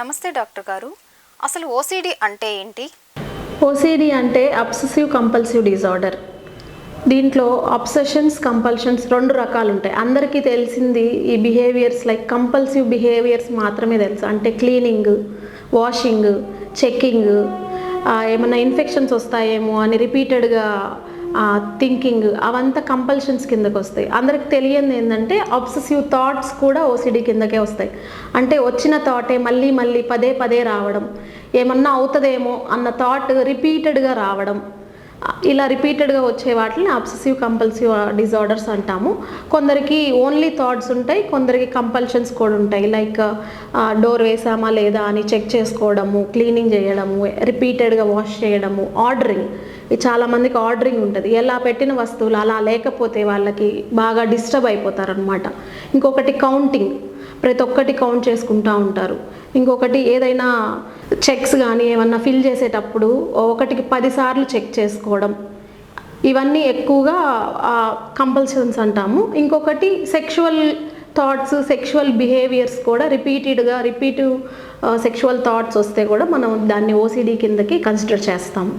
నమస్తే డాక్టర్ గారు. అసలు ఓసిడి అంటే ఏంటి? ఓసిడి అంటే అబ్సెసివ్ కంపల్సివ్ డిజార్డర్. దీంట్లో అబ్సెషన్స్ కంపల్షన్స్ రెండు రకాలు ఉంటాయి. అందరికీ తెలిసింది ఈ బిహేవియర్స్ లైక్ కంపల్సివ్ బిహేవియర్స్ మాత్రమే తెలుసు. అంటే క్లీనింగ్ వాషింగ్ చెక్కింగ్ ఏమైనా ఇన్ఫెక్షన్స్ వస్తాయేమో అని రిపీటెడ్గా థింకింగ్ అవంతా కంపల్షన్స్ కిందకి వస్తాయి. అందరికి తెలియంది ఏంటంటే అబ్సెసివ్ థాట్స్ కూడా ఓసిడి కిందకే వస్తాయి. అంటే వచ్చిన థాటే మళ్ళీ మళ్ళీ పదే పదే రావడం. ఏమన్నా అవుతుందేమో అన్న థాట్ రిపీటెడ్గా రావడం. ఇలా రిపీటెడ్గా వచ్చే వాటిని అబ్సెసివ్ కంపల్సివ్ డిజార్డర్స్ అంటాము. కొందరికి ఓన్లీ థాట్స్ ఉంటాయి కొందరికి కంపల్షన్స్ కూడా ఉంటాయి. లైక్ డోర్ వేసామా లేదా అని చెక్ చేసుకోవడము క్లీనింగ్ చేయడము రిపీటెడ్గా వాష్ చేయడము ఆర్డరింగ్ చాలామందికి ఆర్డరింగ్ ఉంటుంది. ఎలా పెట్టిన వస్తువులు అలా లేకపోతే వాళ్ళకి బాగా డిస్టర్బ్ అయిపోతారనమాట ఇంకొకటి కౌంటింగ్ ప్రతి ఒక్కటి కౌంట్ చేసుకుంటూ ఉంటారు. ఇంకొకటి ఏదైనా చెక్స్ కానీ ఏమన్నా ఫిల్ చేసేటప్పుడు ఒకటికి పదిసార్లు చెక్ చేసుకోవడం. ఇవన్నీ ఎక్కువగా కంపల్షన్స్ అంటాము. ఇంకొకటి సెక్షువల్ థాట్స్ సెక్షువల్ బిహేవియర్స్ కూడా రిపీటెడ్గా రిపీటివ్ సెక్షువల్ థాట్స్ వస్తే కూడా మనం దాన్ని ఓసీడీ కిందకి కన్సిడర్ చేస్తాము.